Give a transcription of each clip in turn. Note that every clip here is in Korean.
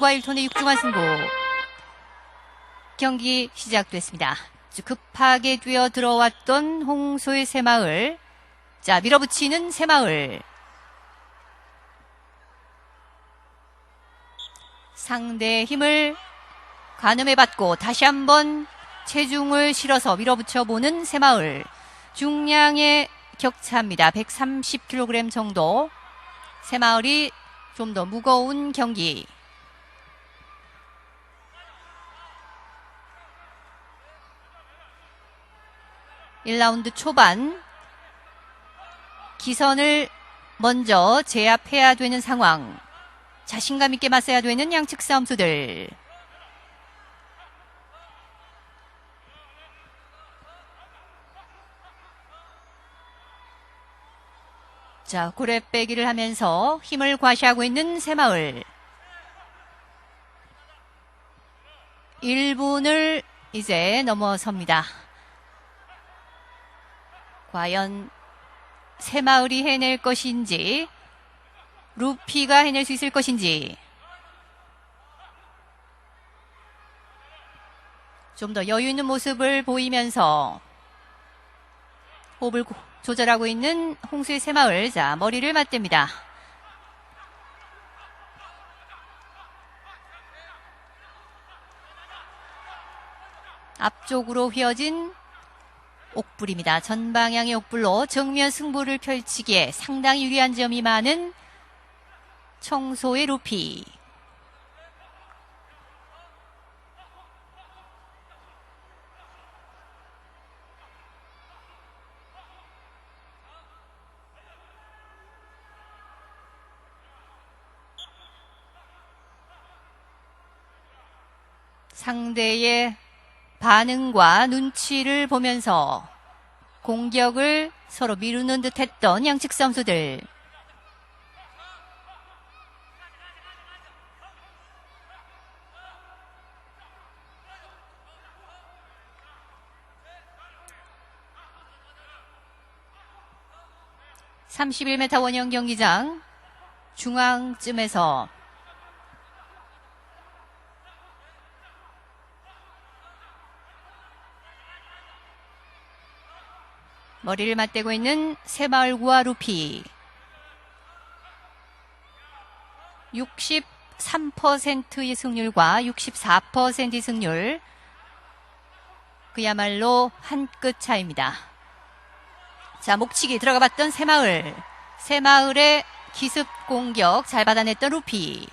와일톤의 육중한 승부. 경기 시작됐습니다. 급하게 뛰어 들어왔던 홍소의 새마을. 자, 밀어붙이는 새마을. 상대의 힘을 가늠해 받고 다시 한번 체중을 실어서 밀어붙여 보는 새마을. 중량의 격차입니다. 130kg 정도. 새마을이 좀 더 무거운 경기. 일라운드 초반 기선을 먼저 제압해야 되는 상황. 자신감 있게 맞서야 되는 양측 싸움수들. 자, 고래 빼기를 하면서 힘을 과시하고 있는 새마을. 1분을 이제 넘어섭니다. 과연 새마을이 해낼 것인지, 루피가 해낼 수 있을 것인지, 좀 더 여유 있는 모습을 보이면서 호흡을 고- 조절하고 있는 홍수의 새마을. 자, 머리를 맞댑니다. 앞쪽으로 휘어진 옥불입니다. 전방향의 옥불로 정면 승부를 펼치기에 상당히 유리한 점이 많은 청소의 루피. 상대의 반응과 눈치를 보면서 공격을 서로 미루는 듯 했던 양측 선수들. (31m) 원형 경기장 중앙쯤에서 머리를 맞대고 있는 새마을구와 루피. 63%의 승률과 64%의 승률. 그야말로 한 끗 차입니다. 자, 목치기 들어가 봤던 새마을. 새마을의 기습 공격 잘 받아냈던 루피.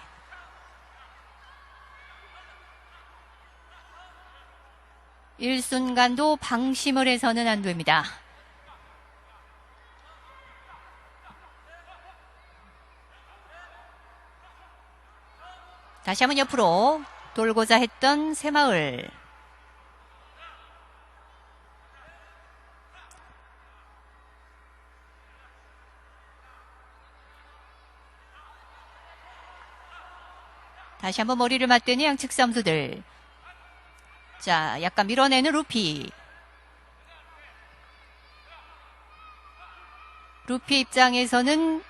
일순간도 방심을 해서는 안 됩니다. 다시 한번 옆으로 돌고자 했던 새마을. 다시 한번 머리를 맞대는 양측 선수들. 자, 약간 밀어내는 루피. 루피 입장에서는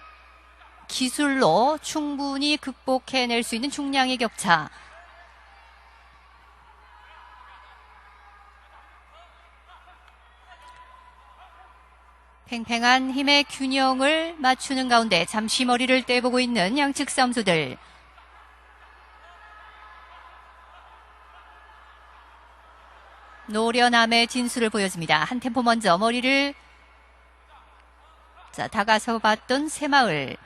기술로 충분히 극복해낼 수 있는 중량의 격차. 팽팽한 힘의 균형을 맞추는 가운데 잠시 머리를 떼보고 있는 양측 싸움수들. 노련함의 진수를 보여줍니다. 한 템포 먼저 머리를 자 다가서 봤던 새마을.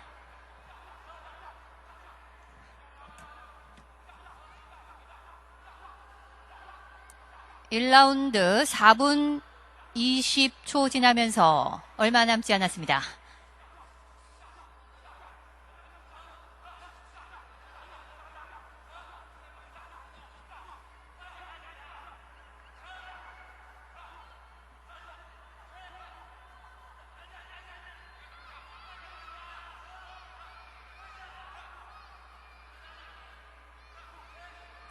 1라운드 4분 20초 지나면서 얼마 남지 않았습니다.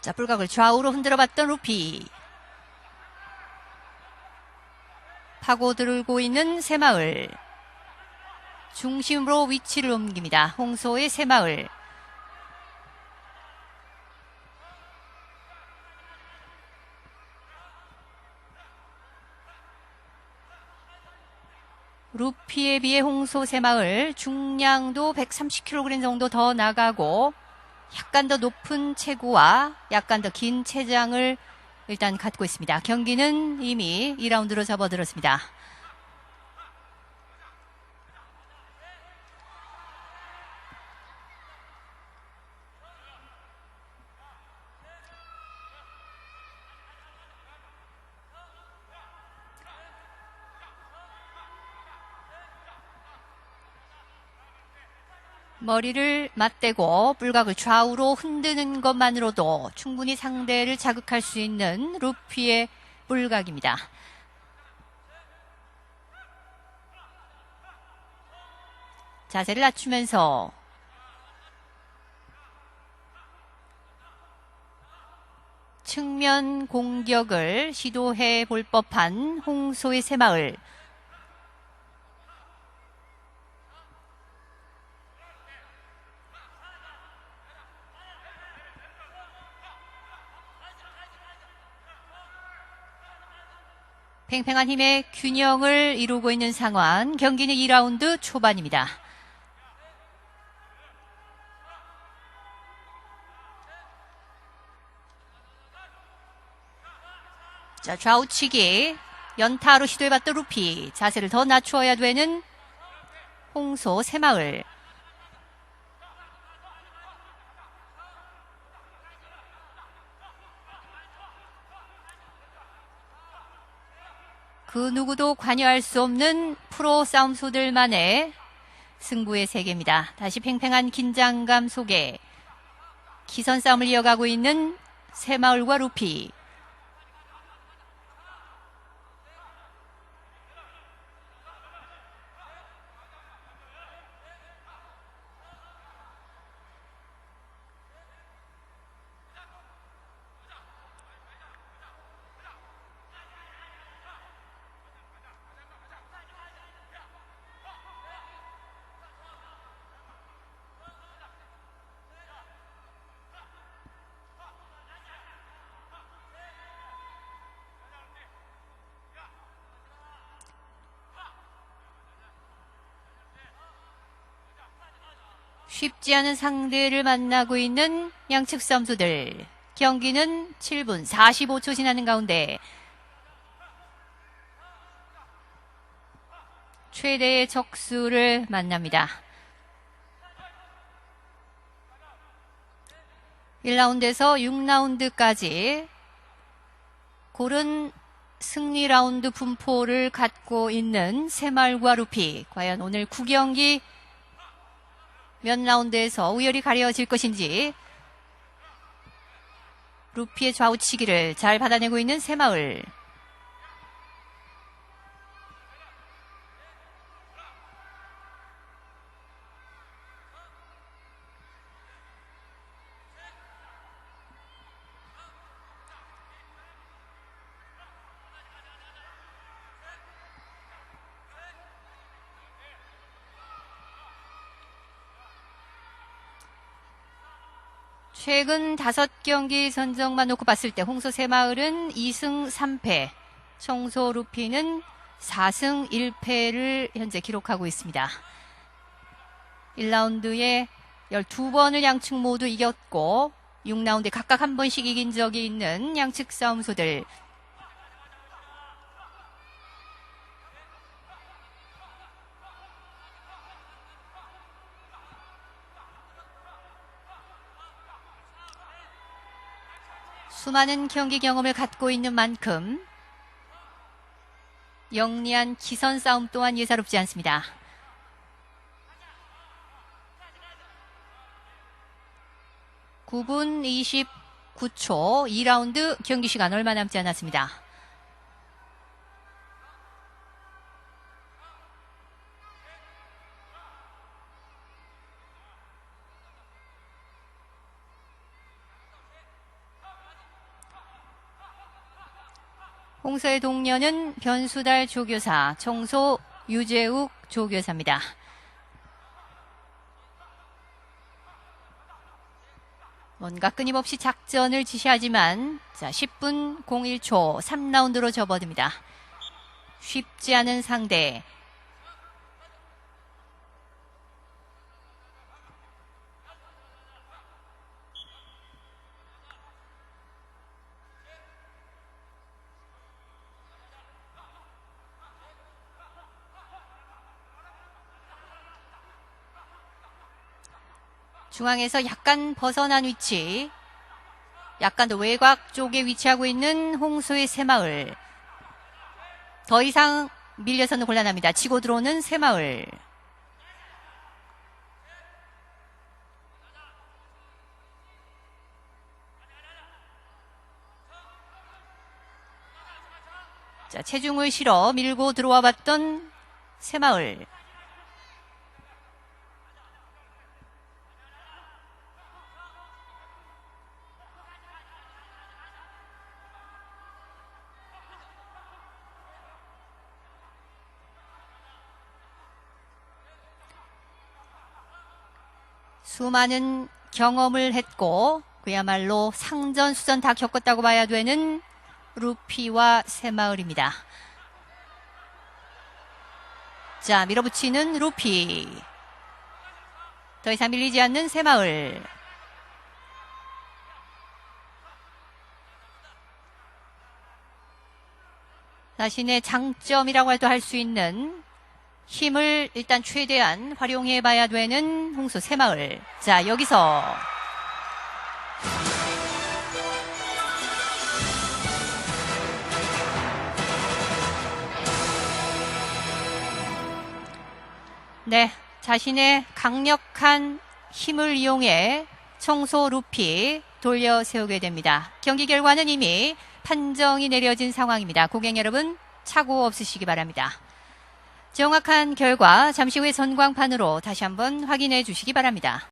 자, 불각을 좌우로 흔들어 봤던 루피. 파고들고 있는 새마을. 중심으로 위치를 옮깁니다. 홍소의 새마을. 루피에 비해 홍소 새마을 중량도 130kg 정도 더 나가고 약간 더 높은 체구와 약간 더 긴 체장을 일단 갖고 있습니다. 경기는 이미 2라운드로 접어들었습니다. 머리를 맞대고 불각을 좌우로 흔드는 것만으로도 충분히 상대를 자극할 수 있는 루피의 불각입니다. 자세를 낮추면서 측면 공격을 시도해 볼 법한 홍소의 새마을. 팽팽한 힘의 균형을 이루고 있는 상황. 경기는 2라운드 초반입니다. 자, 좌우치기. 연타로 시도해봤던 루피. 자세를 더 낮추어야 되는 홍소 새마을. 그 누구도 관여할 수 없는 프로 싸움소들만의 승부의 세계입니다. 다시 팽팽한 긴장감 속에 기선 싸움을 이어가고 있는 새마을과 루피. 쉽지 않은 상대를 만나고 있는 양측 선수들. 경기는 7분 45초 지나는 가운데 최대의 적수를 만납니다. 1라운드에서 6라운드까지 고른 승리 라운드 분포를 갖고 있는 새말과 루피. 과연 오늘 9경기 몇 라운드에서 우열이 가려질 것인지 루피의 좌우치기를 잘 받아내고 있는 새마을 최근 다섯 경기 선정만 놓고 봤을 때 홍소 새마을은 2승 3패, 청소 루피는 4승 1패를 현재 기록하고 있습니다. 1라운드에 12번을 양측 모두 이겼고 6라운드에 각각 한 번씩 이긴 적이 있는 양측 싸움소들 수많은 경기 경험을 갖고 있는 만큼 영리한 기선 싸움 또한 예사롭지 않습니다. (9분 29초) (2라운드) 경기 시간 얼마 남지 않았습니다. 홍서의 동료는 변수달 조교사, 청소 유재욱 조교사입니다. 뭔가 끊임없이 작전을 지시하지만 자 10분 01초 3라운드로 접어듭니다. 쉽지 않은 상대 중앙에서 약간 벗어난 위치, 약간 더 외곽 쪽에 위치하고 있는 홍소의 새마을. 더 이상 밀려서는 곤란합니다. 치고 들어오는 새마을. 자, 체중을 실어 밀고 들어와 봤던 새마을. 수많은 경험을 했고 그야말로 상전 수전 다 겪었다고 봐야 되는 루피와 새마을입니다. 자, 밀어붙이는 루피. 더 이상 밀리지 않는 새마을. 자신의 장점이라고 해도 할 수 있는 힘을 일단 최대한 활용해 봐야 되는 홍수 새마을. 자, 여기서 네, 자신의 강력한 힘을 이용해 청소 루피 돌려 세우게 됩니다. 경기 결과는 이미 판정이 내려진 상황입니다. 고객 여러분, 착오 없으시기 바랍니다. 정확한 결과 잠시 후에 전광판으로 다시 한번 확인해 주시기 바랍니다.